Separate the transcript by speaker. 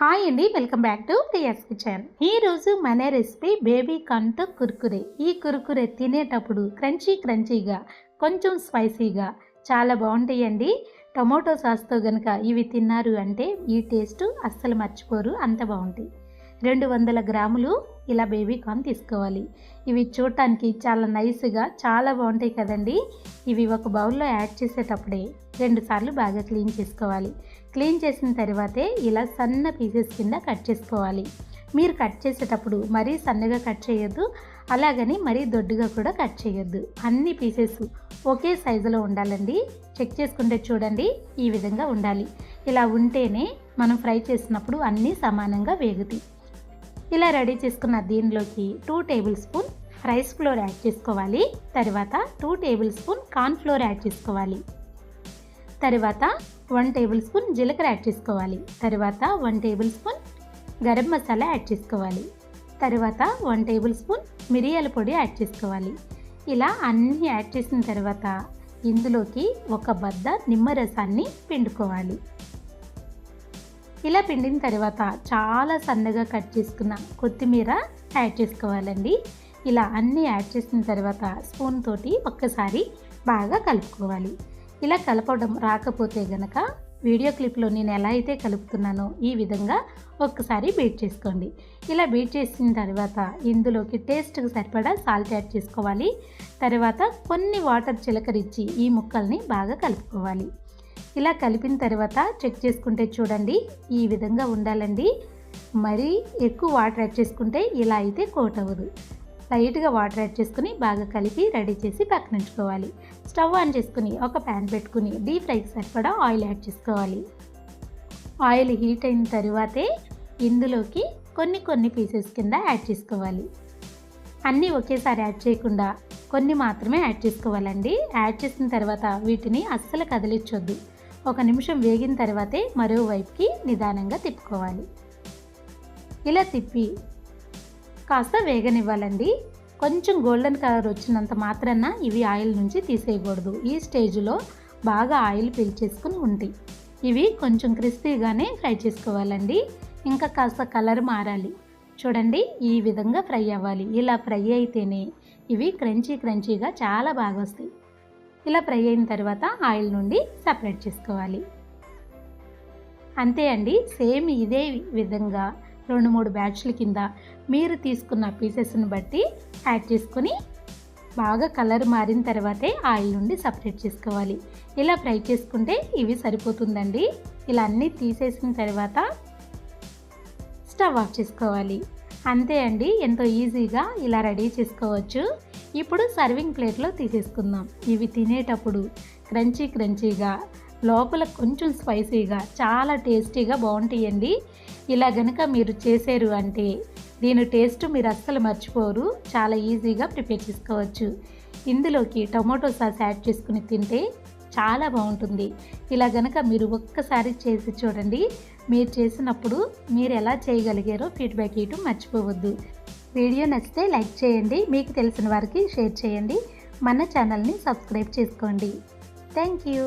Speaker 1: Hi అండి welcome back to Priya's kitchen. ఈరోజు మన రెసిపీ బేబీ కంటో కుర్కురే. ఈ కుర్కురే తినేటప్పుడు క్రంచీ క్రంచీగా కొంచెం స్పైసీగా చాలా బాగుంటాయండి. టొమాటో సాస్తో కనుక ఇవి తిన్నారు అంటే ఈ టేస్ట్ అస్సలు మర్చిపోరు అంత బాగుంటాయి. రెండు వందల గ్రాములు ఇలా బేబీ కార్న్ తీసుకోవాలి. ఇవి చూడటానికి చాలా నైస్గా చాలా బాగుంటాయి కదండి. ఇవి ఒక బౌల్లో యాడ్ చేసేటప్పుడే రెండు సార్లు బాగా క్లీన్ చేసుకోవాలి. క్లీన్ చేసిన తర్వాతే ఇలా సన్న పీసెస్ కింద కట్ చేసుకోవాలి. మీరు కట్ చేసేటప్పుడు మరీ సన్నగా కట్ చేయొద్దు అలాగని మరీ దొడ్డుగా కూడా కట్ చేయొద్దు. అన్ని పీసెస్ ఒకే సైజులో ఉండాలండి. చెక్ చేసుకుంటే చూడండి ఈ విధంగా ఉండాలి. ఇలా ఉంటేనే మనం ఫ్రై చేసినప్పుడు అన్నీ సమానంగా వేగుతాయి. ఇలా రెడీ చేసుకున్న దీనిలోకి two tablespoon rice flour add చేసుకోవాలి. తర్వాత two tablespoon corn flour add చేసుకోవాలి. తర్వాత వన్ టేబుల్ స్పూన్ జీలకర్ర యాడ్ చేసుకోవాలి. తర్వాత one tablespoon garam masala add చేసుకోవాలి. తర్వాత వన్ టేబుల్ స్పూన్ మిరియాల పొడి యాడ్ చేసుకోవాలి. ఇలా అన్నీ యాడ్ చేసిన తర్వాత ఇందులోకి ఒక బద్ద నిమ్మరసాన్ని పిండుకోవాలి. ఇలా పిండిన తర్వాత చాలా సన్నగా కట్ చేసుకున్న కొత్తిమీర యాడ్ చేసుకోవాలండి. ఇలా అన్నీ యాడ్ చేసిన తర్వాత స్పూన్ తోటి ఒక్కసారి బాగా కలుపుకోవాలి. ఇలా కలపడం రాకపోతే గనక వీడియో క్లిప్లో నేను ఎలా అయితే కలుపుతున్నానో ఈ విధంగా ఒక్కసారి బీట్ చేసుకోండి. ఇలా బీట్ చేసిన తర్వాత ఇందులోకి టేస్ట్కి సరిపడా సాల్ట్ యాడ్ చేసుకోవాలి. తర్వాత కొన్ని వాటర్ చిలకరించి ఈ ముక్కల్ని బాగా కలుపుకోవాలి. ఇలా కలిపిన తర్వాత చెక్ చేసుకుంటే చూడండి ఈ విధంగా ఉండాలండి. మరీ ఎక్కువ వాటర్ యాడ్ చేసుకుంటే ఇలా అయితే కోట్ అవ్వదు. లైట్గా వాటర్ యాడ్ చేసుకుని బాగా కలిపి రెడీ చేసి పక్కన ఉంచుకోవాలి. స్టవ్ ఆన్ చేసుకుని ఒక ప్యాన్ పెట్టుకుని డీప్ ఫ్రైకి సరిపడా ఆయిల్ యాడ్ చేసుకోవాలి. ఆయిల్ హీట్ అయిన తర్వాతే ఇందులోకి కొన్ని కొన్ని పీసెస్ కింద యాడ్ చేసుకోవాలి. అన్నీ ఒకేసారి యాడ్ చేయకుండా కొన్ని మాత్రమే యాడ్ చేసుకోవాలండి. యాడ్ చేసిన తర్వాత వీటిని అస్సలు కదిలించొద్దు. ఒక నిమిషం వేగిన తర్వాతే మరోవైపుకి నిదానంగా తిప్పుకోవాలి. ఇలా తిప్పి కాస్త వేగనివ్వాలండి. కొంచెం గోల్డెన్ కలర్ వచ్చినంత మాత్రాన ఇవి ఆయిల్ నుంచి తీసేయకూడదు. ఈ స్టేజ్లో బాగా ఆయిల్ పీల్చేసుకుని ఉంటాయి ఇవి కొంచెం క్రిస్పీగానే ఫ్రై చేసుకోవాలండి. ఇంకా కాస్త కలర్ మారాలి. చూడండి ఈ విధంగా ఫ్రై అవ్వాలి. ఇలా ఫ్రై అయితేనే ఇవి క్రంచీ క్రంచీగా చాలా బాగా వస్తాయి. ఇలా ఫ్రై అయిన తర్వాత ఆయిల్ నుండి సపరేట్ చేసుకోవాలి. అంతే అండి సేమ్ ఇదే విధంగా రెండు మూడు బ్యాచ్ల కింద మీరు తీసుకున్న పీసెస్ని బట్టి యాడ్ చేసుకొని బాగా కలర్ మారిన తర్వాతే ఆయిల్ నుండి సపరేట్ చేసుకోవాలి. ఇలా ఫ్రై చేసుకుంటే ఇవి సరిపోతుందండి. ఇలా అన్నీ తీసేసిన తర్వాత స్టవ్ ఆఫ్ చేసుకోవాలి. అంతే అండి ఎంతో ఈజీగా ఇలా రెడీ చేసుకోవచ్చు. ఇప్పుడు సర్వింగ్ ప్లేట్లో తీసేసుకుందాం. ఇవి తినేటప్పుడు క్రంచీ క్రంచీగా లోపల కొంచెం స్పైసీగా చాలా టేస్టీగా బాగుంటాయండి. ఇలా గనక మీరు చేశారు అంటే దీని టేస్ట్ మీరు అస్సలు మర్చిపోరు. చాలా ఈజీగా ప్రిపేర్ చేసుకోవచ్చు. ఇందులోకి టొమాటో సాస్ యాడ్ చేసుకుని తింటే చాలా బాగుంటుంది. ఇలా గనక మీరు ఒక్కసారి చేసి చూడండి. మీరు చేసినప్పుడు మీరు ఎలా చేయగలిగారో ఫీడ్బ్యాక్ ఇవ్వటం మర్చిపోవద్దు. వీడియో నచ్చితే లైక్ చేయండి మీకు తెలిసిన వారికి షేర్ చేయండి మన ఛానల్ని సబ్స్క్రైబ్ చేసుకోండి. Thank you.